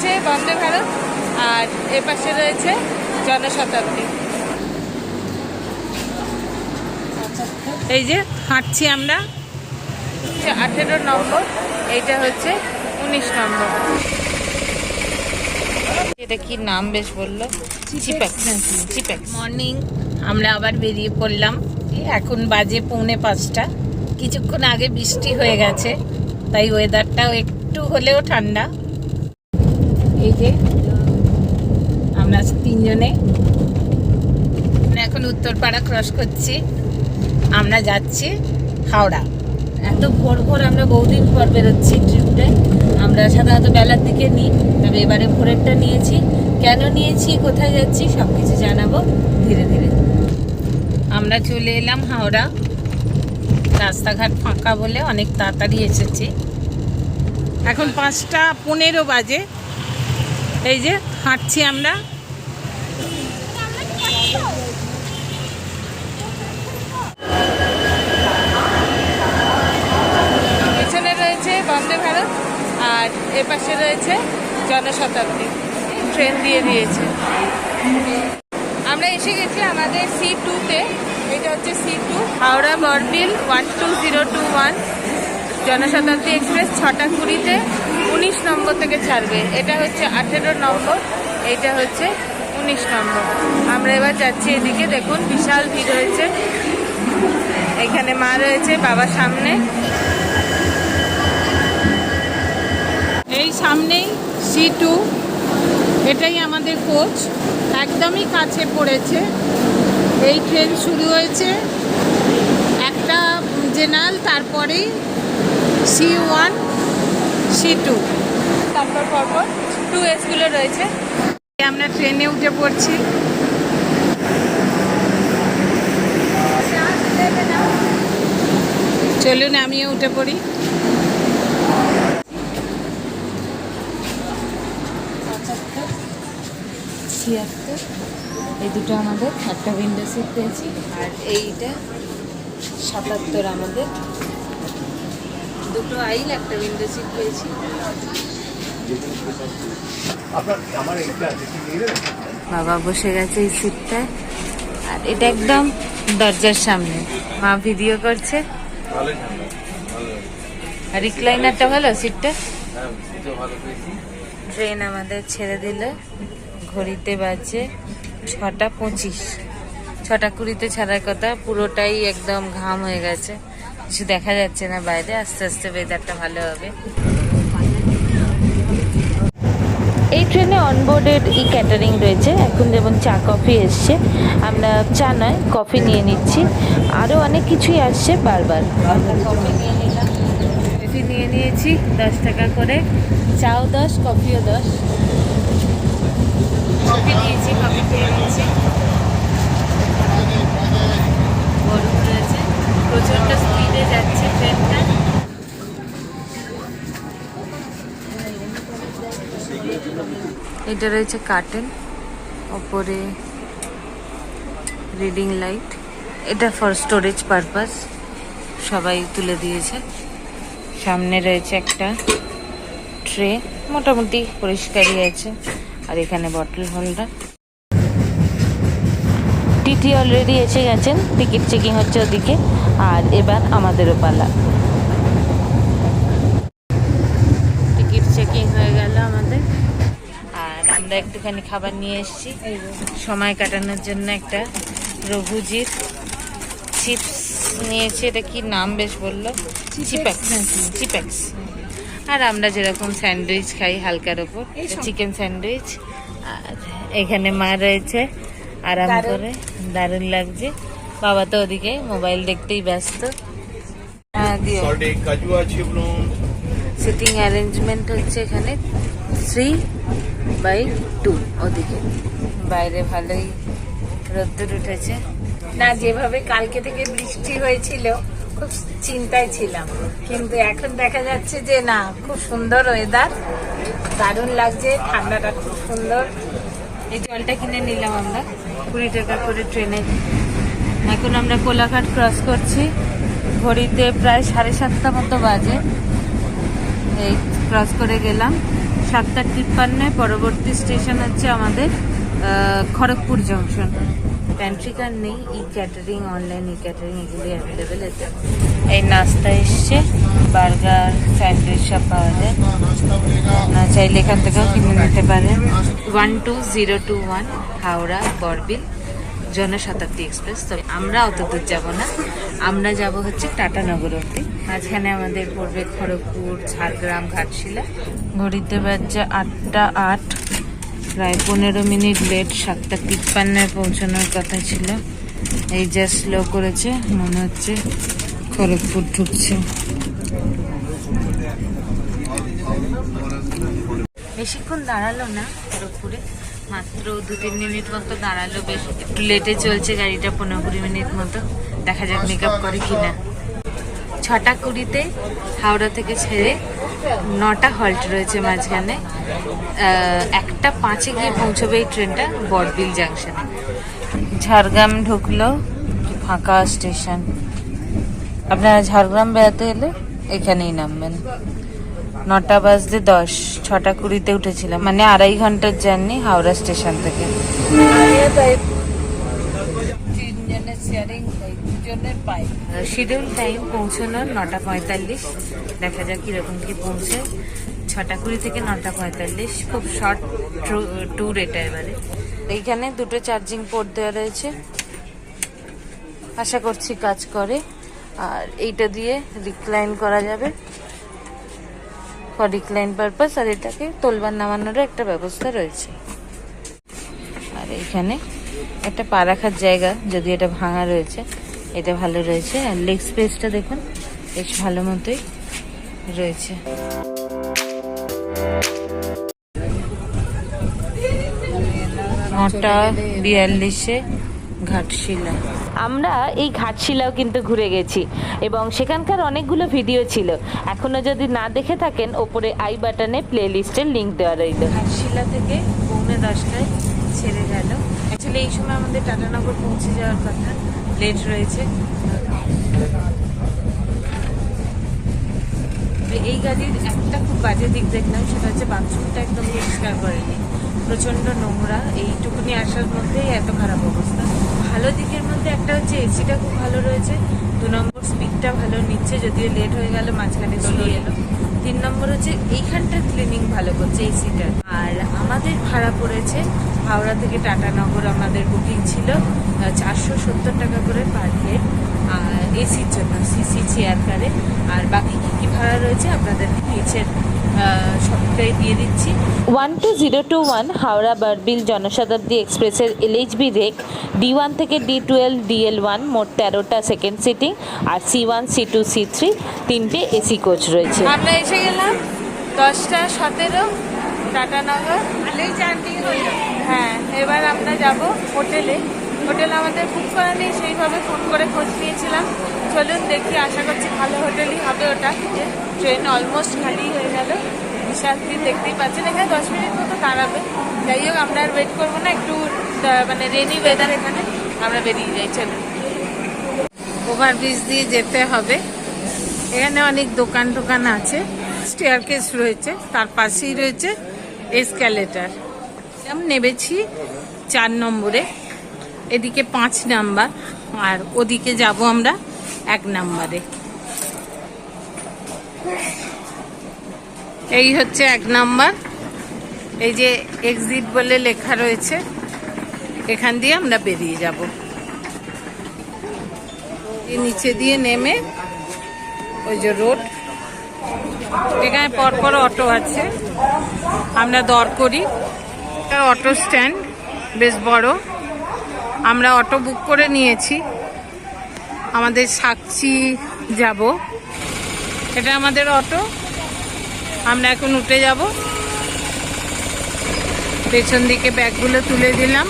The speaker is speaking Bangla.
রয়েছে বন্দে ভারত আর এ পাশে রয়েছে জনশতাব্দী। এই যে হাঁটছি আমরা। আঠেরো নম্বর এইটা হচ্ছে উনিশ নম্বর। এটা কি নাম বেশ বলল? মর্নিং আমরা আবার বেরিয়ে পড়লাম। এখন বাজে পৌনে পাঁচটা। কিছুক্ষণ আগে বৃষ্টি হয়ে গেছে তাই ওয়েদারটাও একটু হলেও ঠান্ডা। এই যে, আমরা তিনজনে। এখন উত্তরপাড়া ক্রস করছি। আমরা যাচ্ছি হাওড়া। এত ভোর ভোর আমরা বহুদিন পর বেরোচ্ছি ট্রিপে আমরা সাধারণত বেলার দিকে নিই, তবে এবারে ভোরেরটা নিয়েছি। কেন নিয়েছি, কোথায় যাচ্ছি সব কিছু জানাব ধীরে ধীরে। আমরা চলে এলাম হাওড়া। রাস্তাঘাট ফাঁকা বলে অনেক তাড়াতাড়ি এসেছি। এখন পাঁচটা পনেরো বাজে। এই যে হাঁটছি আমরা। পেছনে রয়েছে বন্দে ভারত আর এ পাশে রয়েছে জনশতাব্দী। ট্রেন দিয়ে দিয়েছে। আমরা এসে গেছি আমাদের সি টুতে এটা হচ্ছে C two Howrah Barbil one two zero two one Janshatabdi express ছটা কুড়িতে উনিশ নম্বর থেকে ছাড়বে। এটা হচ্ছে আঠেরো নম্বর, এইটা হচ্ছে উনিশ নম্বর। আমরা এবার যাচ্ছি এদিকে, দেখুন, বিশাল ভিড় হয়েছে। এখানে মা রয়েছে, বাবা সামনে। এই সামনেই সি টু এটাই আমাদের কোচ একদমই কাছে পড়েছে। এই ট্রেন শুরু হয়েছে। একটা জেনারেল তারপরেই সি ওয়ান সি টু। তারপর পরপর টু এসগুলো রয়েছে। আমরা ট্রেনে উঠে পড়ছি। চলুন আমিও উঠে পড়ি। এই দুটো আমাদের একটা উইন্ডো সিট পেয়েছি, আর এইটা সাতাত্তর আমাদের দুটো আইল একটা উইন্ডো সিট পেয়েছি। বাবা বসে গেছে এই সিটটায় আর এটা একদম দরজার সামনে। মা ভিডিও করছে। আর রিক্লাইনারটা ভালো সিটটা ট্রেন আমাদের ছেড়ে দিল। ঘড়িতে বাজে ছটা পঁচিশ। ছটা কুড়িতে ছাড়ার কথা পুরোটাই একদম ঘাম হয়ে গেছে। কিছু দেখা যাচ্ছে না বাইরে আস্তে আস্তে ওয়েদারটা ভালো হবে। এই ট্রেনে অনবোর্ডেড ই ক্যাটারিং রয়েছে। এখন যেমন চা কফি এসছে। আমরা চা নয় কফি নিয়ে নিচ্ছি। আরও অনেক কিছুই আসছে বারবার। কফি নিয়ে নিলাম কফি নিয়ে নিয়েছি দশ টাকা করে। চাও দশ কফিও দশ। কফি নিয়েছি কফি এটা রয়েছে কার্টেন, ওপরে রিডিং লাইট। এটা ফর স্টোরেজ পারপাস সবাই তুলে দিয়েছে। সামনে রয়েছে একটা ট্রে মোটামুটি পরিষ্কারই আছে। আর এখানে বটল হোল্ডার টিটি অলরেডি এসে গেছেন টিকিট চেকিং হচ্ছে ওদিকে। আর এবার আমাদেরও পালা টিকিট চেকিং হয়ে গেল আমাদের আর আমরা একটুখানি খাবার নিয়ে এসেছি। সময় কাটানোর জন্য একটা রঘুজির চিপস নিয়েছি। এটা কি নাম বেশ বলল? চিপ্যাক্স চিপ্যাক্স আর আমরা যেরকম স্যান্ডউইচ খাই হালকার ওপর চিকেন স্যান্ডউইচ। আর এখানে মা রয়েছে আরাম করে দারুণ লাগছে। বাবা তো ওদিকে মোবাইল দেখতেই ব্যস্ত। সিটিং অ্যারেঞ্জমেন্ট হচ্ছে এখানে। থ্রি বাই টু ওদিকে। বাইরে ভালোই রোদ্দুর উঠেছে। না, যেভাবে কালকে থেকে বৃষ্টি হয়েছিল, খুব চিন্তায় ছিলাম। কিন্তু এখন দেখা যাচ্ছে যে না, খুব সুন্দর ওয়েদার দারুণ লাগছে, ঠান্ডাটা খুব সুন্দর। এই জলটা কিনে নিলাম আমরা, কুড়ি টাকা করে ট্রেনে। এখন আমরা কোলাঘাট ক্রস করছি। ঘড়িতে প্রায় সাড়ে সাতটা মতো বাজে। এই ক্রস করে গেলাম। সাতটা তিপ্পান্নে পরবর্তী স্টেশন হচ্ছে আমাদের খড়গপুর জংশন প্যান্ট্রিকার নেই e catering online e catering এগুলি অ্যাভেলেবেল আছে। এই নাস্তা এসছে, বার্গার, স্যান্ডউইচ সব পাওয়া যায়। না চাইলে এখান থেকেও কিনে নিতে পারেন। One two zero two one Howrah, Barbil. Janshatabdi express. তো আমরা অত দূর যাব না। আমরা যাব হচ্ছে টাটানগর অব্দি মাঝখানে আমাদের পড়বে খড়গপুর, ঝাড়গ্রাম, ঘাটশিলা। ঘড়িতে বাজছে আটটা আট। প্রায় পনেরো মিনিট লেট, সাতটা তিপ্পান্নে পৌঁছানোর কথা ছিল। এই যা স্লো করেছে, মনে হচ্ছে খড়গপুর ঢুকছে। বেশিক্ষণ দাঁড়াল না খড়গপুরে। মাত্র দু, তিন মিনিট মতো দাঁড়াল, বেশ একটু লেটে চলছে গাড়িটা, পনেরো কুড়ি মিনিট মতো। দেখা যাক মেকআপ করে কিনা। ছটা কুড়িতে হাওড়া থেকে ছেড়ে নটা হল্ট রয়েছে মাঝখানে। একটা পাঁচে গিয়ে পৌঁছবে এই ট্রেনটা বড়বিল জাংশনে ঝাড়গ্রাম ঢুকলো, ফাঁকা স্টেশন আপনারা ঝাড়গ্রাম বেড়াতে এলে এখানেই নামবেন। নটা বাজতে দশ ছটা কুড়িতে উঠেছিলাম। মানে আড়াই ঘণ্টার জার্নি হাওড়া স্টেশন থেকে। শিডিউল টাইম পৌঁছানোর নটা পঁয়তাল্লিশ। দেখা যাক কীরকম কি পৌঁছে। ছটা কুড়ি থেকে নটা পঁয়তাল্লিশ খুব শর্ট ট্যুর এটা এবারে। এইখানে দুটো চার্জিং পোর্ট দেওয়া রয়েছে। আশা করছি কাজ করে। আর এইটা দিয়ে রিক্লাইন করা যাবে। ফর পারপাস আর এটাকে তোলবার নামানোরও একটা ব্যবস্থা রয়েছে। আর এইখানে একটা পা রাখার জায়গা, যদি এটা ভাঙা রয়েছে, এটা ভালো রয়েছে। আর লেগ স্পেসটা দেখুন, বেশ ভালো মতোই রয়েছে। নটা বিয়াল্লিশে ঘাটশিলা আমরা এই ঘাটশিলাও কিন্তু ঘুরে গেছি। এবং সেখানকার অনেকগুলো ভিডিও ছিল। এখনও যদি না দেখে থাকেন, ওপরে আই বাটনে প্লে লিস্টের লিঙ্ক দেওয়া রইল। ঘাটশিলা থেকে পৌনে দশটায় ছেড়ে গেল। অ্যাকচুয়ালি এই সময় আমাদের টাটানগর পৌঁছে যাওয়ার কথা। লেট রয়েছে। এই গাড়ির একটা খুব বাজে দিক দেখলাম, সেটা হচ্ছে বাথরুমটা একদম পরিষ্কার করেনি। প্রচণ্ড নোংরা এইটুকুনি আসার মধ্যেই এত খারাপ অবস্থা। ভালো দিকের মধ্যে একটা হচ্ছে এসিটা খুব ভালো রয়েছে দু নম্বর স্পিডটা ভালো নিচ্ছে যদিও লেট হয়ে গেল মাঝখানে চলে এলো। তিন নম্বর হচ্ছে এইখানটার ক্লিনিং ভালো করছে এসিটা আর আমাদের ভাড়া পড়েছে হাওড়া থেকে টাটানগর আমাদের বুকিং ছিল চারশো সত্তর টাকা করে পার হেড আর এসির জন্য সিসি চেয়ার কারে। আর বাকি কী কী ভাড়া রয়েছে আপনাদের নিচের সবটাই দিয়ে দিচ্ছি। One two zero two one Howrah Barbil Janshatabdi এক্সপ্রেসের এলএইচবি রেক ডি ওয়ান থেকে ডি টুয়েলভ ডিএল ওয়ান মোট তেরোটা সেকেন্ড সিটিং আর C one C two C three তিনটে এসি কোচ রয়েছে। আমরা এসে গেলাম দশটা সতেরো টাটানগর হ্যাঁ এবার আমরা যাব হোটেলে। হোটেল আমাদের বুক করা নেই, সেইভাবে ফোন করে খোঁজ নিয়েছিলাম। চলুন দেখি, আশা করছি ভালো হোটেলই হবে ওটা। যে ট্রেন অলমোস্ট খালি হয়ে গেল। বিশাল ভিড় দেখতেই পাচ্ছেন। এখানে দশ মিনিট মতো দাঁড়াবে। যাই হোক, আমরা আর ওয়েট করব না। একটু মানে রেনি ওয়েদার এখানে, আমরা বেরিয়ে যাই, চলুন। ওভারব্রিজ দিয়ে যেতে হবে। এখানে অনেক দোকান টোকান আছে স্টেয়ার কেস রয়েছে, তার পাশেই রয়েছে এসক্যালেটার আমি নেবেছি চার নম্বরে। এদিকে পাঁচ নাম্বার, আর ওদিকে যাব আমরা এক নাম্বারে। এই হচ্ছে এক নাম্বার। এই যে এক্সিট বলে লেখা রয়েছে, এখান দিয়ে আমরা বেরিয়ে যাব। নিচে দিয়ে নেমে ওই যে রোড, এখানে পরপর অটো আছে। আমরা দর করি। অটো স্ট্যান্ড, বেশ বড়। আমরা অটো বুক করে নিয়েছি। আমাদের সাকচি যাব। এটা আমাদের অটো। আমরা এখন উঠে যাব। পেছন দিকে ব্যাগগুলো তুলে দিলাম।